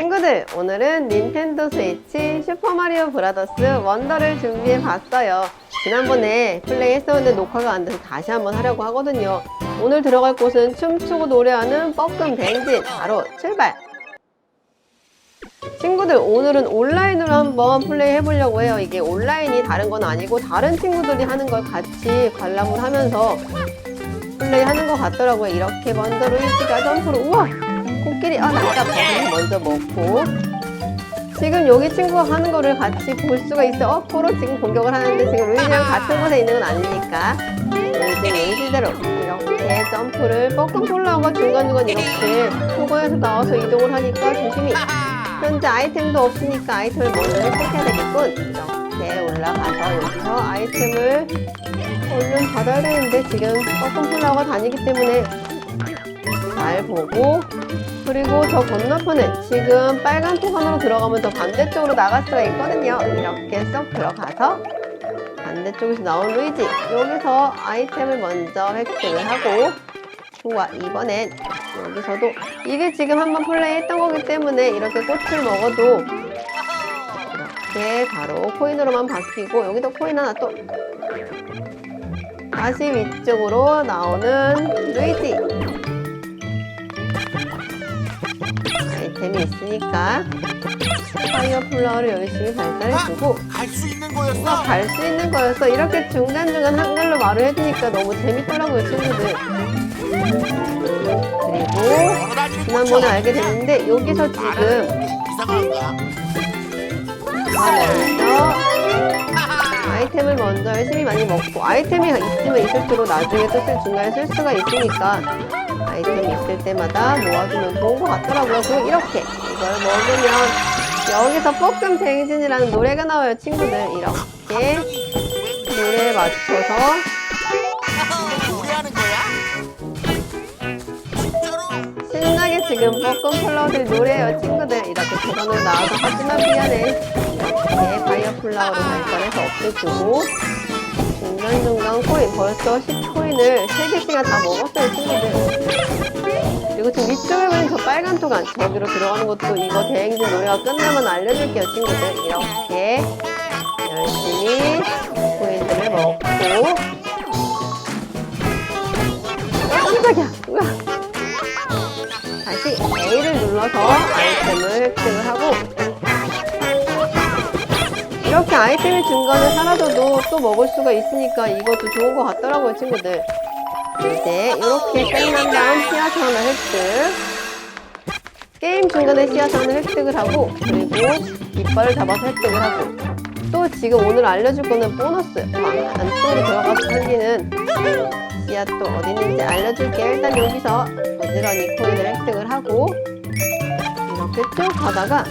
친구들, 오늘은 닌텐도 스위치 슈퍼마리오 브라더스 원더를 준비해 봤어요. 지난번에 플레이 했었는데 녹화가 안 돼서 다시 한번 하려고 하거든요. 오늘 들어갈 곳은 춤추고 노래하는 뻐끔 뱅진. 바로 출발! 친구들, 오늘은 온라인으로 한번 플레이 해보려고 해요. 이게 온라인이 다른 건 아니고 다른 친구들이 하는 걸 같이 관람을 하면서 플레이 하는 것 같더라고요. 이렇게 먼저 루이지가 점프를, 우와! 코끼리, 아, 나가 버섯 먼저 먹고. 지금 여기 친구가 하는 거를 같이 볼 수가 있어요. 어, 서로 지금 공격을 하는데 지금 루이지랑 같은 곳에 있는 건 아니니까. 루이지 루이지대로 이렇게 점프를 뻐끔 올라오고 중간중간 이렇게 포고에서 나와서 이동을 하니까 조심히. 현재 아이템도 없으니까 아이템을 먼저 획득해야 되겠군. 이렇게 올라가서 여기서 아이템을 얼른 받아야 되는데 지금 뻐끔 플라워가 다니기 때문에 잘 보고 그리고 저 건너편에 지금 빨간 통 안으로 들어가면 저 반대쪽으로 나갈 수가 있거든요. 이렇게 쏙 들어가서 반대쪽에서 나온 루이지 여기서 아이템을 먼저 획득을 하고 좋아 이번엔 여기서도 이게 지금 한번 플레이 했던 거기 때문에 이렇게 꽃을 먹어도 이렇게 바로 코인으로만 바뀌고 여기도 코인 하나 또 다시 위쪽으로 나오는 루이지 아이템이 있으니까 파이어 플라워를 열심히 발달해주고 갈 수 있는 거였어. 갈 수 있는 거였어 이렇게 중간중간 한글로 말을 해주니까 너무 재밌더라고요 친구들 그리고 지난번에 알게 됐는데 여기서 지금? 먼저 아이템을 먼저 열심히 많이 먹고 아이템이 있으면 있을수록 나중에 또 쓸 중간에 쓸 수가 있으니까 아이템이 있을 때마다 모아두면 좋은 것 같더라고요. 그리고 이렇게 이걸 먹으면 여기서 뻐끔 뱅진이라는 노래가 나와요, 친구들. 이렇게 노래에 맞춰서? 신나게 지금 뻐끔 플라워들이 노래해요, 친구들. 이렇게 도전을 나와서 하지만 미안해. 이렇게 파이어 플라워를 발전해서 없애주고 중간중간 코인 벌써 10코인을 3개씩이나 다 먹었어요, 친구들. 그리고 지금 위쪽에 보이는 저 빨간 토간 저기로 들어가는 것도 이거 대행진 노래가 끝나면 알려줄게요, 친구들. 이렇게 열심히 코인들을 먹고 깜짝이야! 우와! 다시 A를 눌러서 아이템을 획득을 하고 이렇게 아이템이 중간에 사라져도 또 먹을 수가 있으니까 이것도 좋은 것 같더라고요 친구들. 이제 이렇게 끝난 다음 씨앗 하나 획득. 게임 중간에 씨앗 하나 획득을 하고 그리고 깃발을 잡아서 획득을 하고. 또 지금 오늘 알려줄 거는 보너스 방 안쪽으로 들어가서 생기는 씨앗도 어디 있는지 알려줄게요 일단 여기서 부지런히 코인을 획득을 하고 이렇게 쭉 가다가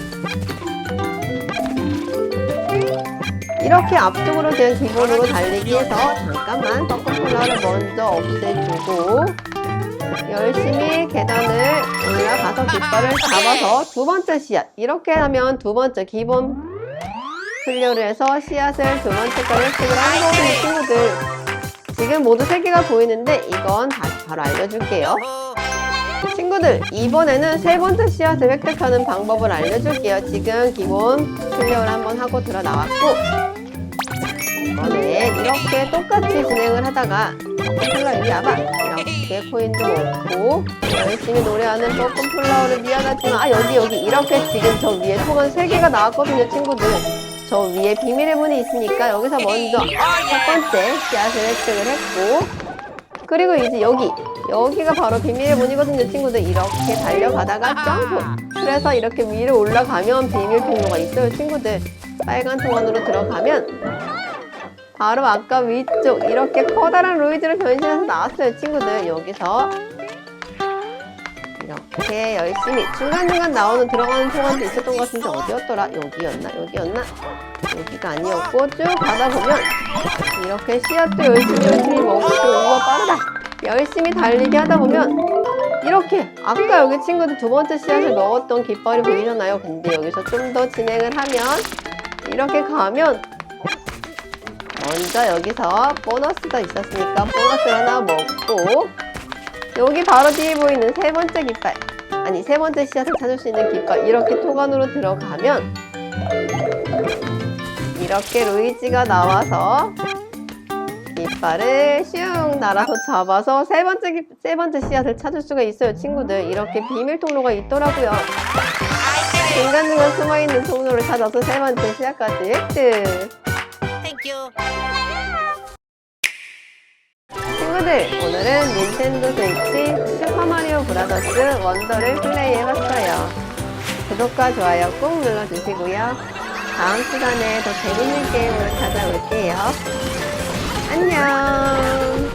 이렇게 앞쪽으로 그냥 기본으로 달리기 해서 잠깐만 뻐꾸플라를 먼저 없애주고 열심히 계단을 올라가서 깃발을 잡아서 두 번째 씨앗. 이렇게 하면 두 번째 기본 클리어를 해서 씨앗을 두 번째까지 획득을 하는 거거든요 친구들. 지금 모두 세 개가 보이는데 이건 다시 바로 알려줄게요. 친구들 이번에는 세 번째 씨앗을 획득하는 방법을 알려줄게요. 지금 기본 클리어를 한번 하고 들어 나왔고 이번엔 이렇게 똑같이 진행을 하다가 이리 와봐. 이렇게 코인도 먹고 열심히 노래하는 뽀끔 플라워를 미안하지만 아 여기 여기. 이렇게 지금 저 위에 통한 세 개가 나왔거든요 친구들. 저 위에 비밀의 문이 있으니까 여기서 먼저 첫 번째 씨앗을 획득을 했고 그리고 이제 여기 여기가 바로 비밀의 문이거든요 친구들. 이렇게 달려가다가 점프. 그래서 이렇게 위로 올라가면 비밀 통로가 있어요 친구들. 빨간 통 안으로 들어가면 바로 아까 위쪽 이렇게 커다란 루이즈로 변신해서 나왔어요 친구들. 여기서. 이렇게 열심히 중간중간 나오는 들어가는 통안도 있었던 것 같은데 어디였더라? 여기였나? 여기였나? 여기가 아니었고 쭉 가다 보면 이렇게 씨앗도 열심히 열심히 먹고 우와 빠르다. 열심히 달리기 하다 보면 이렇게 아까 여기 친구들 두 번째 씨앗을 먹었던 깃발이 보이잖아요? 근데 여기서 좀 더 진행을 하면 이렇게 가면 먼저 여기서 보너스가 있었으니까 보너스 하나 먹고 여기 바로 뒤에 보이는 세 번째 깃발 아니 세 번째 씨앗을 찾을 수 있는 깃발 이렇게 토건으로 들어가면 이렇게 루이지가 나와서 깃발을 슝 날아서 잡아서 세 번째 깃- 세 번째 씨앗을 찾을 수가 있어요 친구들. 이렇게 비밀 통로가 있더라고요. 중간중간 숨어있는 통로를 찾아서 세 번째 씨앗까지 획득 땡큐. 친구들 오늘은 닌텐도 스위치 슈퍼마리오 브라더스 원더를 플레이해봤어요. 구독과 좋아요 꾹 눌러주시고요. 다음 시간에 더 재밌는 게임으로 찾아올게요. 안녕